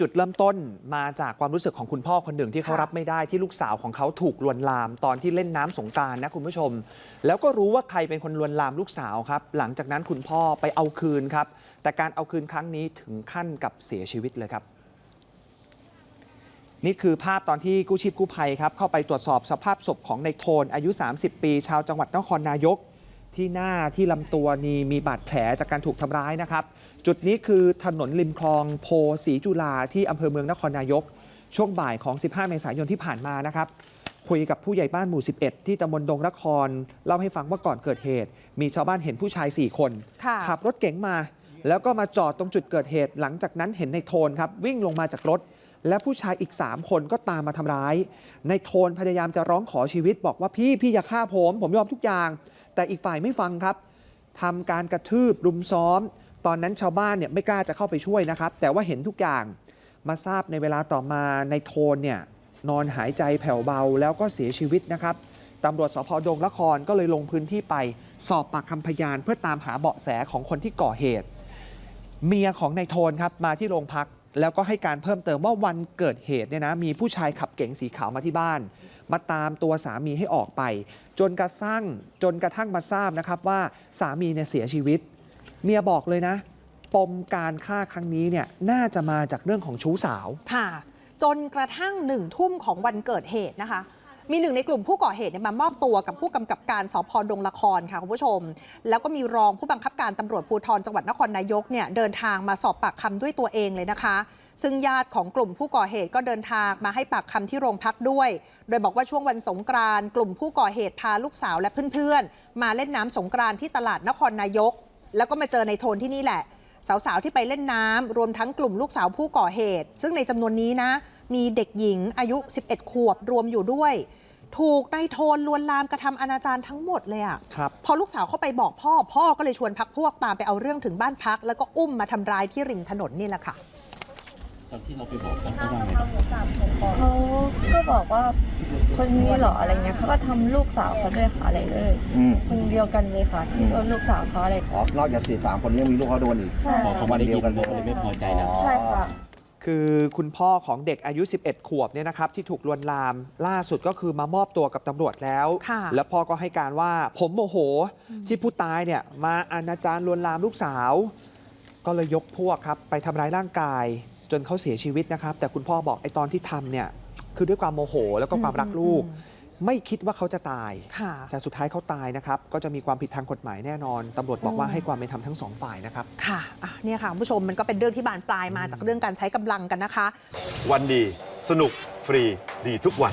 จุดเริ่มต้นมาจากความรู้สึกของคุณพ่อคนหนึ่งที่เขาค่ะรับไม่ได้ที่ลูกสาวของเขาถูกลวนลาม ตอนที่เล่นน้ำสงกรารนะคุณผู้ชม แล้วก็รู้ว่าใครเป็นคนลวนลามลูกสาวครับ หลังจากนั้นคุณพ่อไปเอาคืนครับ แต่การเอาคืนครั้งนี้ถึงขั้นกับเสียชีวิตเลยครับ นี่คือภาพตอนที่กู้ชีพกู้ภัยครับเข้าไปตรวจสอบสภาพศพของในโทนอายุ 30 ปี ชาวจังหวัดนครนายก ที่หน้าที่ลำตัวนี่มีบาดแผลจากการถูกทำร้ายนะครับ จุดนี้คือถนนริมคลองโพศรีจุฬาที่อำเภอเมืองนครนายก ช่วงบ่ายของ 15 เมษายนที่ผ่านมานะครับ คุยกับผู้ใหญ่บ้านหมู่ 11 ที่ตำบลดงนคร เล่าให้ฟังว่าก่อนเกิดเหตุ มีชาวบ้านเห็นผู้ชาย 4 คนค่ะขับรถเก๋งมา แล้วก็มาจอดตรงจุดเกิดเหตุ หลังจากนั้นเห็นในโทนครับวิ่งลงมาจากรถและผู้ชายอีก 3 คนก็ตามมาทำร้าย ในโทนพยายามจะร้องขอชีวิตบอกว่าพี่พี่อย่าฆ่าผม ผมยอมทุกอย่าง แต่อีกฝ่ายไม่ฟังครับทำการกระทืบรุมซ้อม ตอนนั้นชาวบ้านเนี่ยไม่กล้าจะเข้าไปช่วยนะครับ แต่ว่าเห็นทุกอย่างมาทราบในเวลาต่อมาในโทนเนี่ยนอนหายใจแผ่วเบาแล้วก็เสียชีวิตนะครับตำรวจสพดงละครก็เลยลงพื้นที่ไปสอบปากคำพยานเพื่อตามหาเบาะแสของคนที่ก่อเหตุ เมียของนายโทนครับมาที่โรงพัก แล้วก็ให้การเพิ่มเติมว่าวันเกิดเหตุเนี่ยนะมีผู้ชายขับเก๋งสีขาวมาที่บ้าน มาตามตัวสามีให้ออกไป จนกระทั่งจนกระทั่งมาทราบนะครับว่าสามีเนี่ยเสียชีวิต เมียบอกเลยนะ ปมการฆ่าครั้งนี้เนี่ยน่าจะมาจากเรื่องของชู้สาว ค่ะ จนกระทั่งหนึ่งทุ่มของวันเกิดเหตุนะคะ มีหนึ่งในกลุ่มผู้ก่อเหตุมามอบตัวกับผู้กำกับการสพดงละครค่ะคุณผู้ชม แล้วก็มีรองผู้บังคับการตำรวจภูธรจังหวัดนครนายกเนี่ยเดินทางมาสอบปากคำด้วยตัวเองเลยนะคะ ซึ่งญาติของกลุ่มผู้ก่อเหตุก็เดินทางมาให้ปากคำที่โรงพักด้วย โดยบอกว่าช่วงวันสงกรานต์กลุ่มผู้ก่อเหตุพาลูกสาวและเพื่อนๆมาเล่นน้ำสงกรานต์ที่ตลาดนครนายก แล้วก็มาเจอในโทนที่นี่แหละ สาวๆที่ไปเล่นน้ำรวมทั้งกลุ่มลูกสาวผู้ก่อเหตุ ซึ่งในจำนวนนี้นะ มีเด็กหญิงอายุ 11 ขวบรวมอยู่ด้วย ถูกนายโทนลวนลามกระทำอนาจารทั้งหมดเลยอะครับพอลูกสาวเข้าไปบอกพ่อ พ่อก็เลยชวนพักพวกตามไปเอาเรื่องถึงบ้านพัก แล้วก็อุ้มมาทำร้ายที่ริมถนนนี่แหละค่ะตอนที่เราไปบอกเขาเขาว่าไงบ้างเขาก็ บอกว่าคนนี้เหรออะไรเงี้ยเขาก็ทำลูกสาวเขาด้วยค่ะอะไรเลยอืมคนเดียวกันเลยค่ะที่โดนลูกสาวเขาอะไรอ๋อนอกจากสี่สามคนนี้ยังมีลูกเขาโดนอีก ใช่พอเขาค่ะไม่ได้วันเดียวกันเขาเลยไม่พอใจแล้วใช่ค่ะ คือคุณพ่อของเด็กอายุ 11 ขวบเนี่ยนะครับที่ถูกลวนลามล่าสุดก็คือมามอบตัวกับตำรวจแล้ว ค่ะ แล้วพ่อก็ให้การว่าผมโมโหที่ผู้ตายเนี่ยมาอนาจารลวนลามลูกสาว ก็เลยยกพวกครับไปทำร้ายร่างกาย จนเขาเสียชีวิตนะครับ แต่คุณพ่อบอกไอ้ตอนที่ทำเนี่ย คือด้วยความโมโห แล้วก็ความรักลูกอืมไม่คิดว่าเขาจะตายค่ะแต่สุดท้ายเขาตายนะครับ ก็จะมีความผิดทางกฎหมายแน่นอนตำรวจบอกว่าให้ความเป็นธรรมทั้งสองฝ่ายนะครับ ค่ะอะเนี่ยค่ะคุณผู้ชมมันก็เป็นเรื่องที่บานปลายมาจากเรื่องการใช้กำลังกันนะคะ วันดี สนุก ฟรี ดีทุกวัน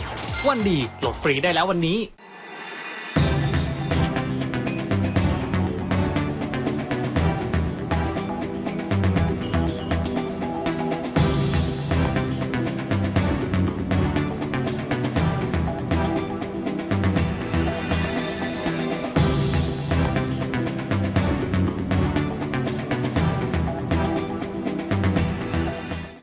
วันดีโหลดฟรีได้แล้ววันนี้